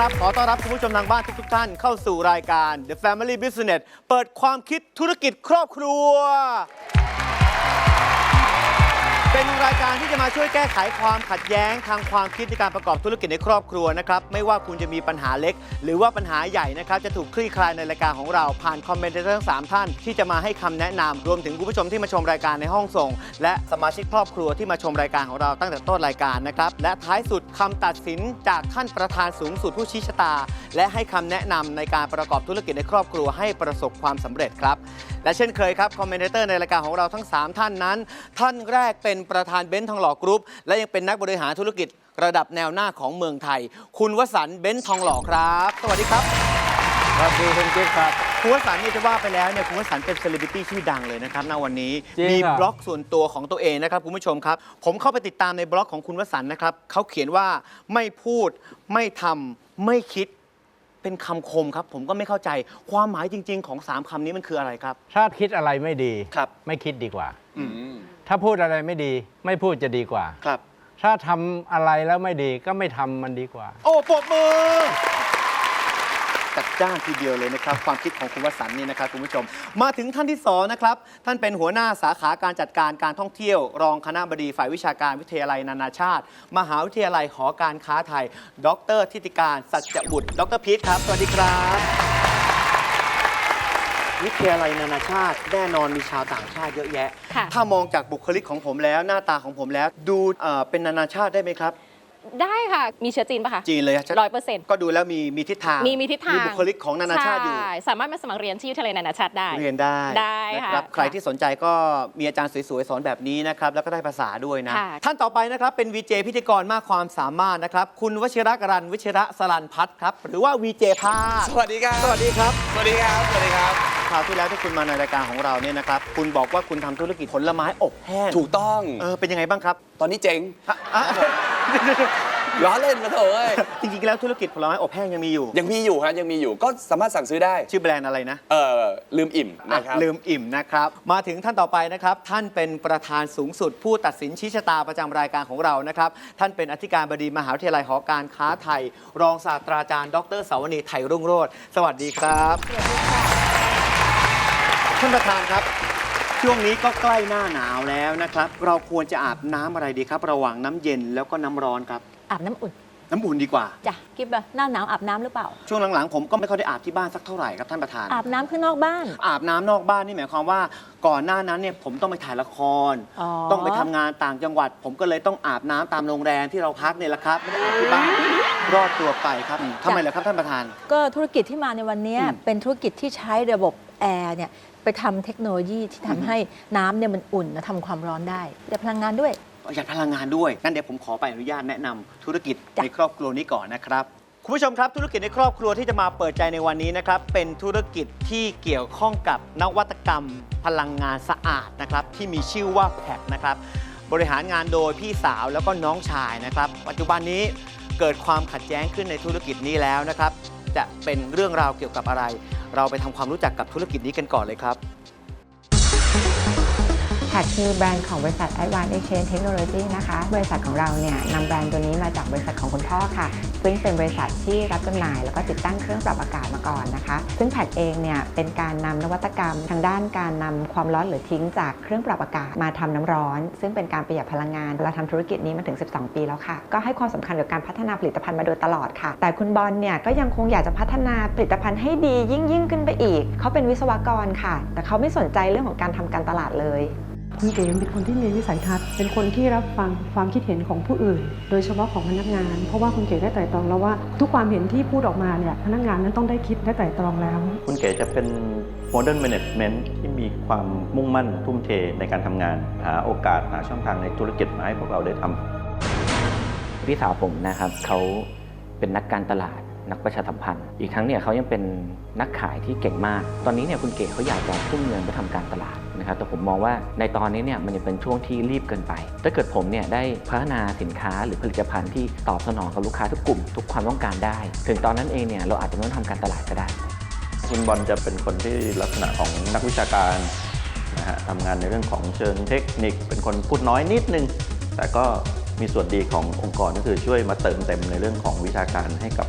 ครับ ขอต้อนรับคุณผู้ชมทางบ้านทุกๆท่านเข้าสู่รายการ The Family Business เปิดความคิดธุรกิจครอบครัว เป็นรายการที่จะมาช่วยแก้ไขความขัดแย้งทางความคิดในการประกอบธุรกิจในครอบครัวนะครับไม่ว่าคุณจะมีปัญหาเล็ก หรือว่าปัญหาใหญ่นะครับจะถูกคลี่คลายในรายการของเราผ่านคอมเมนเตอร์ทั้งสามท่าน ที่จะมาให้คำแนะนำรวมถึงคุณผู้ชมที่มาชมรายการในห้องส่ง และสมาชิกครอบครัวที่มาชมรายการของเราตั้งแต่ต้นรายการนะครับและท้ายสุดคำตัดสินจากท่านประธานสูงสุดผู้ชี้ชะตา และให้คำแนะนำในการประกอบธุรกิจในครอบครัวให้ประสบความสำเร็จครับ และเช่นเคยครับคอมเมนเตอร์ในรายการของเราทั้ง 3 ท่านนั้น ท่านแรกเป็นประธานเบนซ์ทองหล่อกรุ๊ปและยังเป็นนักบริหารธุรกิจระดับแนวหน้าของเมืองไทย คุณวสันต์เบนซ์ทองหล่อครับ สวัสดีครับ สวัสดีคุณกิ๊กครับ คุณวสันต์เนี่ยจะว่าไปแล้วเนี่ยคุณวสันต์เป็นเซเลบริตี้ชื่อดังเลยนะครับณวันนี้จริงมีครับบล็อกส่วนตัวของตัวเองนะครับคุณผู้ชมครับ ผมเข้าไปติดตามในบล็อกของคุณวสันต์นะครับเขาเขียนว่าไม่พูด ไม่ทำไม่คิดเป็นคำคมครับ ผมก็ไม่เข้าใจความหมายจริง ๆ ของสามคำนี้มันคืออะไรครับ ถ้าคิดอะไรไม่ดี ครับ ไม่คิดดีกว่า อืม ถ้าพูดอะไรไม่ดี ไม่พูดจะดีกว่า ครับ ถ้าทำอะไรแล้วไม่ดีก็ไม่ทำมันดีกว่า โอ้ปรบมือจัดจ้านทีเดียวเลยนะครับ ความคิดของคุณวสันต์นี่นะครับคุณผู้ชม มาถึงท่านที่สองนะครับ ท่านเป็นหัวหน้าสาขาการจัดการการท่องเที่ยว รองคณะบดีฝ่ายวิชาการวิทยาลัยนานาชาติ มหาวิทยาลัยหอการค้าไทย ดร ทิติการ สัจจบุตร ดรพีทครับ สวัสดีครับ วิทยาลัยนานาชาติ แน่นอนมีชาวต่างชาติเยอะแยะ ค่ะ ถ้ามองจากบุคลิกของผมแล้วหน้าตาของผมแล้ว ดูเอ่อเป็นนานาชาติได้ไหมครับ ได้ค่ะ มีเชื้อจีนปะคะจีนเลยร้อยเปอร์เซ็นต์ก็ดูแล้วมีมีทิศทางมีมีทิศทางมีบุคลิกของนานาชาติอยู่ใช่สามารถมาสมัครเรียนที่วิทยาลัยนานาชาติได้ เรียนได้ได้นะค่ะครับใครที่สนใจก็มีอาจารย์สวยๆสอนแบบนี้นะครับแล้วก็ได้ภาษาด้วยนะค่ะท่านต่อไปนะครับเป็นวีเจพิธีกรมากความสามารถนะครับ คุณวชิรกรันวิชิระสลันพัฒน์ครับ หรือว่าวีเจพาสสวัสดีครับ สวัสดีครับ สวัสดีครับ สวัสดีครับคราวที่แล้วที่คุณมาในรายการของเราเนี่ยนะครับคุณบอกว่าคุณทำธุรกิจผลไม้อบแห้งถูกต้องเออเป็นยังไงบ้างครับ ตอนนี้เจ๊งอะอะ ล้อเล่นมาเถอะเอ้ยจริงๆแล้วธุรกิจผลไม้อบแห้งยังมีอยู่ ยังมีอยู่ครับยังมีอยู่ก็สามารถสั่งซื้อได้ ชื่อแบรนด์อะไรนะ เออลืมอิ่มนะครับอะลืมอิ่มนะครับ มาถึงท่านต่อไปนะครับ ท่านเป็นประธานสูงสุด ผู้ตัดสินชี้ชะตาประจำรายการของเรานะครับ ท่านเป็นอธิการบดีมหาวิทยาลัยหอการค้าไทย รองศาสตราจารย์ดรสาวนีไทยรุ่งโรจน์สวัสดีครับ ท่านประธานครับ ช่วงนี้ก็ใกล้หน้าหนาวแล้วนะครับ เราควรจะอาบน้ำอะไรดีครับ ระหว่างน้ำเย็นแล้วก็น้ำร้อนครับ อาบน้ำอุ่นน้ำอุ่นดีกว่า จ้ะกิ๊บอะหน้าหนาวอาบน้ำหรือเปล่า ช่วงหลังๆ ผมก็ไม่ค่อยได้อาบที่บ้านสักเท่าไหร่ครับท่านประธาน อาบน้ำข้างนอกบ้าน อาบน้ำนอกบ้านนี่หมายความว่า ก่อนหน้านั้นเนี่ยผมต้องไปถ่ายละคร อ๋อ ต้องไปทำงานต่างจังหวัด ผมก็เลยต้องอาบน้ำตามโรงแรมที่เราพักเนี่ยแหละครับไม่ได้อาบที่บ้านรอดตัวไปครับทำไมล่ะครับท่านประธาน ก็ธุรกิจที่มาในวันเนี้ยอืม เป็นธุรกิจที่ใช้ระบบแอร์เนี่ย ไปทำเทคโนโลยีที่ทำให้น้ำเนี่ยมันอุ่นและทำความร้อนได้แต่พลังงานด้วย ประหยัดพลังงานด้วย งั้นเดี๋ยวผมขอไปอนุญาตแนะนำธุรกิจจ้ะในครอบครัวนี้ก่อนนะครับ คุณผู้ชมครับธุรกิจในครอบครัวที่จะมาเปิดใจในวันนี้นะครับ เป็นธุรกิจที่เกี่ยวข้องกับนวัตกรรม พลังงานสะอาดนะครับ ที่มีชื่อว่าแพคนะครับ บริหารงานโดยพี่สาวแล้วก็น้องชายนะครับ ปัจจุบันนี้เกิดความขัดแย้งขึ้นในธุรกิจนี้แล้วนะครับ จะเป็นเรื่องราวเกี่ยวกับอะไร เราไปทำความรู้จักกับธุรกิจนี้กันก่อนเลยครับ แท็กคือแบรนด์ของบริษัท Advanced Exchange Technology นะคะ บริษัทของเราเนี่ยนำแบรนด์ตัวนี้มาจากบริษัทของคุณพ่อค่ะ ซึ่งเป็นบริษัทที่รับจำหน่าย แล้วก็ติดตั้งเครื่องปรับอากาศมาก่อนนะคะ ซึ่งแพทเองเนี่ยเป็นการนำนวัตกรรมทางด้านการนำความร้อนหรือทิ้งจากเครื่องปรับอากาศมาทำน้ำร้อน ซึ่งเป็นการประหยัดพลังงานเราทำธุรกิจนี้มาถึง 12 ปีแล้วค่ะ ก็ให้ความสำคัญกับการพัฒนาผลิตภัณฑ์มาโดยตลอดค่ะ แต่คุณบอลเนี่ยก็ยังคงอยากจะพัฒนาผลิตภัณฑ์ให้ดียิ่งยิ่งขึ้นไปอีก เขาเป็นวิศวกรค่ะ แต่เขาไม่สนใจเรื่องของการทำการตลาดเลย คุณเก๋เป็นคนที่มีวิสัยทัศน์ เป็นคนที่รับฟังความคิดเห็นของผู้อื่น โดยเฉพาะของพนักงาน เพราะว่าคุณเก๋ได้ไตร่ตรองแล้วว่า ทุกความเห็นที่พูดออกมาเนี่ยพนักงานนั้นต้องได้คิดได้ไตร่ตรองแล้ว คุณเก๋จะเป็น Modern Management ที่มีความมุ่งมั่นทุ่มเทในการทำงาน หาโอกาสหาช่องทางในธุรกิจมาให้พวกเราได้ทำพี่สาวผมนะครับเขาเป็นนักการตลาด นักประชาสัมพันธ์ อีกทั้งเนี่ยเขายังเป็นนักขายที่เก่งมาก ตอนนี้เนี่ยคุณเก๋เขาอยากจะทุ่มเงินไปทำการตลาดนะครับ แต่ผมมองว่าในตอนนี้เนี่ยมันยังเป็นช่วงที่รีบเกินไป ถ้าเกิดผมเนี่ยได้พัฒนาสินค้าหรือผลิตภัณฑ์ที่ตอบสนองกับลูกค้าทุกกลุ่ม ทุกความต้องการได้ ถึงตอนนั้นเองเนี่ยเราอาจจะไม่ต้องทำการตลาดก็ได้คุณบอลจะเป็นคนที่ลักษณะของนักวิชาการนะฮะทำงานในเรื่องของเชิงเทคนิค เป็นคนพูดน้อยนิดนึง แต่ก็มีส่วนดีขององค์กรก็คือช่วยมาเติมเต็มในเรื่องของวิชาการให้กับ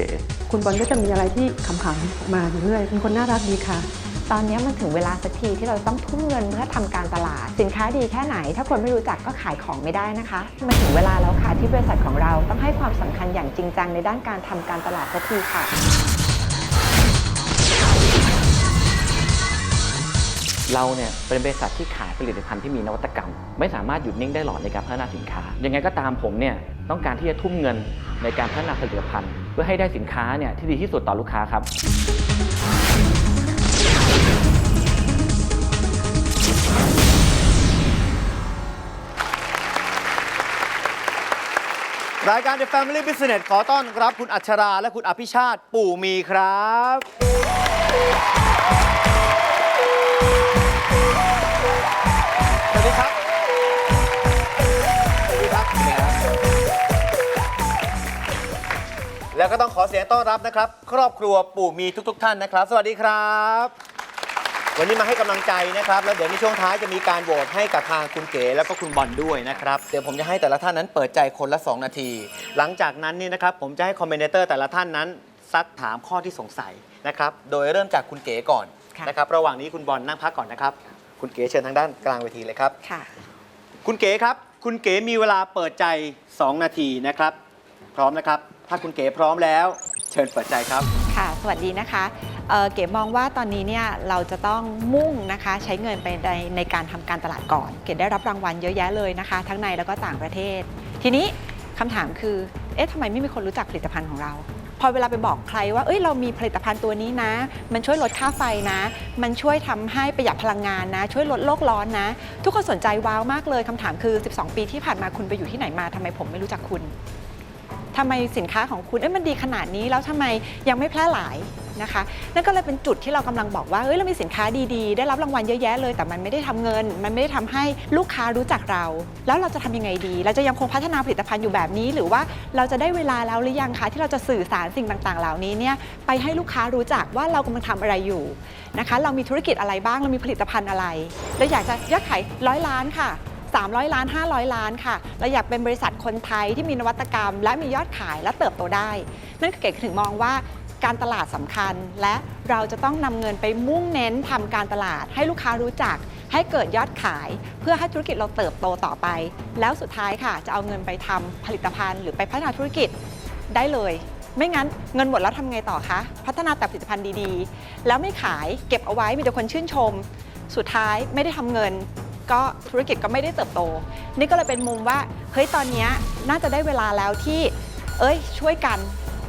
ก๋คุณบอลก็จะมีอะไรที่ขำๆออกมาอยู่เรื่อยเป็นคนน่ารักดีค่ะ ตอนนี้มันถึงเวลาสักทีที่เราต้องทุ่มเงินเพื่อทำการตลาด สินค้าดีแค่ไหน ถ้าคนไม่รู้จักก็ขายของไม่ได้นะคะมันถึงเวลาแล้วค่ะที่บริษัทของเราต้องให้ความสำคัญอย่างจริงจังในด้านการทำการตลาดสักทีค่ะเราเนี่ยเป็นบริษัทที่ขายผลิตภัณฑ์ที่มีนวัตกรรม ไม่สามารถหยุดนิ่งได้หรอกในการพัฒนาสินค้า ยังไงก็ตามผมเนี่ยต้องการที่จะทุ่มเงินในการพัฒนาผลิตภัณฑ์ เพื่อให้ได้สินค้าเนี่ยที่ดีที่สุดต่อลูกค้าครับ รายการ The Family Business ขอต้อนรับคุณอัชราและคุณอภิชาติปู่มีครับ แล้วก็ต้องขอเสียงต้อนรับนะครับ ครอบครัวปู่มีทุกๆท่านนะครับ สวัสดีครับ วันนี้มาให้กำลังใจนะครับ แล้วเดี๋ยวในช่วงท้ายจะมีการโหวตให้กับทางคุณเก๋แล้วก็คุณบอลด้วยนะครับ เดี๋ยวผมจะให้แต่ละท่านนั้นเปิดใจคนละ 2 นาที หลังจากนั้นนี่นะครับผมจะให้คอมเมนเตอร์แต่ละท่านนั้นซักถามข้อที่สงสัยนะครับ โดยเริ่มจากคุณเก๋ก่อนค่ะ นะครับ ระหว่างนี้คุณบอลนั่งพักก่อนนะครับ คุณเก๋เชิญทางด้านกลางเวทีเลยครับ ค่ะ คุณเก๋ครับ คุณเก๋มีเวลาเปิดใจ 2 นาทีนะครับ พร้อมนะครับ ถ้าคุณเก๋พร้อมแล้ว เชิญเปิดใจครับ ค่ะ สวัสดีนะคะเเก๋มองว่าตอนนี้เนี่ยเราจะต้องมุ่งนะคะใช้เงินไปในในการทำการตลาดก่อน เก๋ได้รับรางวัลเยอะแยะเลยนะคะ ทั้งในแล้วก็ต่างประเทศ ทีนี้คำถามคือ เอ๊ะทำไมไม่มีคนรู้จักผลิตภัณฑ์ของเรา พอเวลาไปบอกใครว่า เอ้ย เรามีผลิตภัณฑ์ตัวนี้นะ มันช่วยลดค่าไฟนะ มันช่วยทำให้ประหยัดพลังงานนะ ช่วยลดโลกร้อนนะ ทุกคนสนใจว้าวมากเลยคำถามคือ 12 ปีที่ผ่านมาคุณไปอยู่ที่ไหนมาทำไมผมไม่รู้จักคุณ ทำไมสินค้าของคุณเอ้ยมันดีขนาดนี้แล้วทำไมยังไม่แพร่หลายนะคะนั่นก็เลยเป็นจุดที่เรากำลังบอกว่าเฮ้ยเรามีสินค้าดีๆ ได้รับรางวัลเยอะแยะเลย แต่มันไม่ได้ทำเงิน มันไม่ได้ทำให้ลูกค้ารู้จักเรา แล้วเราจะทำยังไงดี เราจะยังคงพัฒนาผลิตภัณฑ์อยู่แบบนี้ หรือว่าเราจะได้เวลาแล้วหรือยังคะที่เราจะสื่อสารสิ่งต่างๆ เหล่านี้เนี่ยไปให้ลูกค้ารู้จักว่าเรากำลังทำอะไรอยู่นะคะ เรามีธุรกิจอะไรบ้างเรามีผลิตภัณฑ์อะไรเราอยากจะยอดขายร้อยล้านค่ะ 300 ล้าน 500 ล้านค่ะเราอยากเป็นบริษัทคนไทยที่มีนวัตกรรม และมียอดขายและเติบโตได้ นั่นคือเก๋ถึงมองว่าการตลาดสำคัญ และเราจะต้องนำเงินไปมุ่งเน้นทำการตลาด ให้ลูกค้ารู้จัก ให้เกิดยอดขาย เพื่อให้ธุรกิจเราเติบโตต่อไป แล้วสุดท้ายค่ะ จะเอาเงินไปทำผลิตภัณฑ์ หรือไปพัฒนาธุรกิจได้เลย ไม่งั้นเงินหมดแล้วทำไงต่อคะพัฒนาแต่ผลิตภัณฑ์ดีๆ แล้วไม่ขายเก็บเอาไว้มีแต่คนชื่นชม สุดท้ายไม่ได้ทำเงิน ก็ธุรกิจก็ไม่ได้เติบโต นี่ก็เลยเป็นมุมว่าเฮ้ยตอนเนี้ยน่าจะได้เวลาแล้วที่ เอ้ยช่วยกัน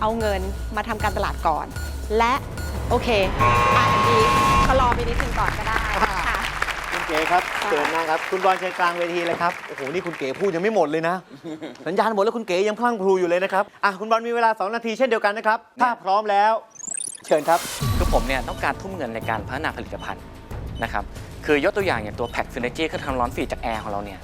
เอาเงินมาทำการตลาดก่อน และโอเคอ่านดีก็รอไปนิดนึงก่อนก็ได้ค่ะ คุณเก๋ครับเชิญนะครับ คุณบอลเชิญกลางเวทีเลยครับ โอ้โห นี่คุณเก๋พูดยังไม่หมดเลยนะ สัญญาณหมดแล้วคุณเก๋ยังพลั่งพลูอยู่เลยนะครับ อะ คุณบอลมีเวลา 2 นาทีเช่นเดียวกันนะครับ ถ้าพร้อมแล้ว เชิญครับ คือผมเนี่ยต้องการทุ่มเงินในการพัฒนาผลิตภัณฑ์นะครับ คือยกตัวอย่างอย่างตัว Pack Synergy เครื่องทำร้อนฟรีจากแอร์ของเราเนี่ย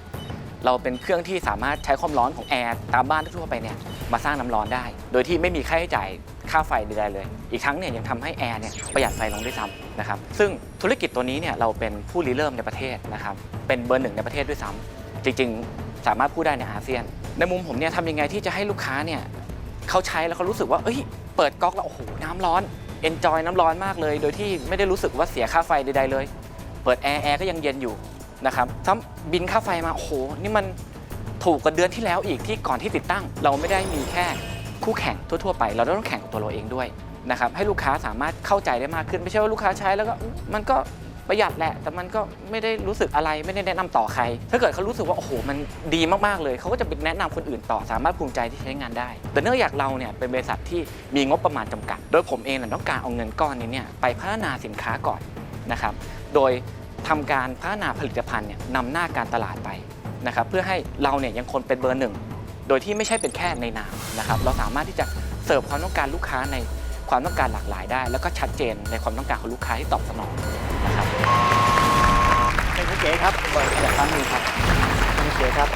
เราเป็นเครื่องที่สามารถใช้ความร้อนของแอร์ตามบ้านทั่วไปเนี่ยมาสร้างน้ำร้อนได้ โดยที่ไม่มีค่าใช้จ่ายค่าไฟใดๆเลย อีกทั้งเนี่ยยังทำให้แอร์เนี่ยประหยัดไฟลงด้วยซ้ำนะครับซึ่งธุรกิจตัวนี้เนี่ยเราเป็นผู้ริเริ่มในประเทศนะครับเป็นเบอร์หนึ่งในประเทศด้วยซ้ำจริงๆ สามารถพูดได้ในอาเซียน ในมุมผมเนี่ยทำยังไงที่จะให้ลูกค้าเนี่ยเขาใช้แล้วเขารู้สึกว่าเอ้ยเปิดก๊อกแล้วโอ้โหน้ำร้อนเอนจอยน้ำร้อนมากเลย โดยที่ไม่ได้รู้สึกว่าเสียค่าไฟใดๆเลย ปิดแอร์แอร์ก็ยังเย็นอยู่นะครับซ้ำบินค่าไฟมาโอ้โหนี่มันถูกกว่าเดือนที่แล้วอีกที่ก่อนที่ติดตั้ง เราไม่ได้มีแค่คู่แข่งทั่วๆไป เราต้องแข่งกับตัวเราเองด้วยนะครับให้ลูกค้าสามารถเข้าใจได้มากขึ้น ไม่ใช่ว่าลูกค้าใช้แล้วก็มันก็ประหยัดแหละ แต่มันก็ไม่ได้รู้สึกอะไรไม่ได้แนะนำต่อใคร ถ้าเกิดเขารู้สึกว่าโอ้โหมันดีมากๆเลย เขาก็จะไปแนะนำคนอื่นต่อสามารถภูมิใจที่ใช้งานได้ แต่เนื่องจากเราเนี่ยเป็นบริษัทที่มีงบประมาณจำกัด โดยผมเองน่ยต้องการเอาเงินก้อนนี้เนี่ยไปพัฒนาสินค้าก่อนนะครับ โดยทำการพัฒนาผลิตภัณฑ์เนี่ยนำหน้าการตลาดไปนะครับเพื่อให้เราเนี่ยยังคงเป็นเบอร์หนึ่ง โดยที่ไม่ใช่เป็นแค่ในนามนะครับเราสามารถที่จะเสิร์ฟความต้องการลูกค้าในความต้องการหลากหลายได้ แล้วก็ชัดเจนในความต้องการของลูกค้าที่ตอบสนองนะครับเป็นคุณเก๋ครับจากครั้งนี้ครับคุณเก๋ครับ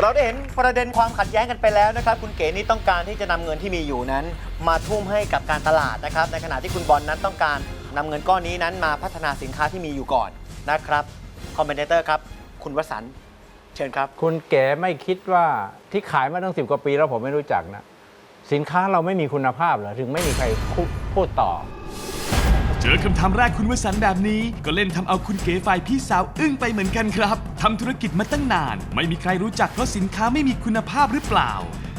เราได้เห็นประเด็นความขัดแย้งกันไปแล้วนะครับ คุณเก๋นี่ต้องการที่จะนำเงินที่มีอยู่นั้น มาทุ่มให้กับการตลาดนะครับ ในขณะที่คุณบอลนั้นต้องการ นำเงินก้อนนี้นั้นมาพัฒนาสินค้าที่มีอยู่ก่อนนะครับคอมเมนเตอร์ครับคุณวสันต์เชิญครับ คุณเก๋ไม่คิดว่าที่ขายมาตั้งสิบกว่าปีแล้วผมไม่รู้จักนะ สินค้าเราไม่มีคุณภาพเหรอถึงไม่มีใครพูพูดต่อ เจอคำถามแรกคุณวสันต์แบบนี้ ก็เล่นทำเอาคุณเก๋ฝ่ายพี่สาวอึ้งไปเหมือนกันครับทำธุรกิจมาตั้งนาน ไม่มีใครรู้จักเพราะสินค้าไม่มีคุณภาพหรือเปล่า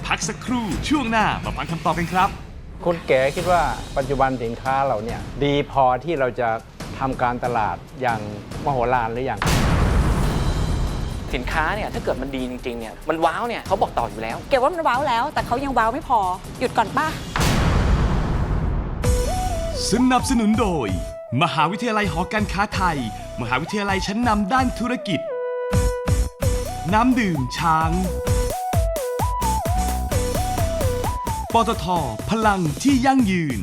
พักสักครู่ช่วงหน้ามาฟังคำตอบกันครับ คุณเก๋คิดว่าปัจจุบันสินค้าเราเนี่ยดีพอที่เราจะทำการตลาดอย่างมโหฬารหรือยัง สินค้าเนี่ยถ้าเกิดมันดีจริงๆเนี่ยมันว้าวเนี่ยเขาบอกต่ออยู่แล้ว เก็บว่ามันว้าวแล้ว แต่เขายังว้าวไม่พอ หยุดก่อนป้าสนับสนุนโดย มหาวิทยาลัยหอการค้าไทย มหาวิทยาลัยชั้นนำด้านธุรกิจ น้ำดื่มช้าง ปตทพลังที่ยั่งยืน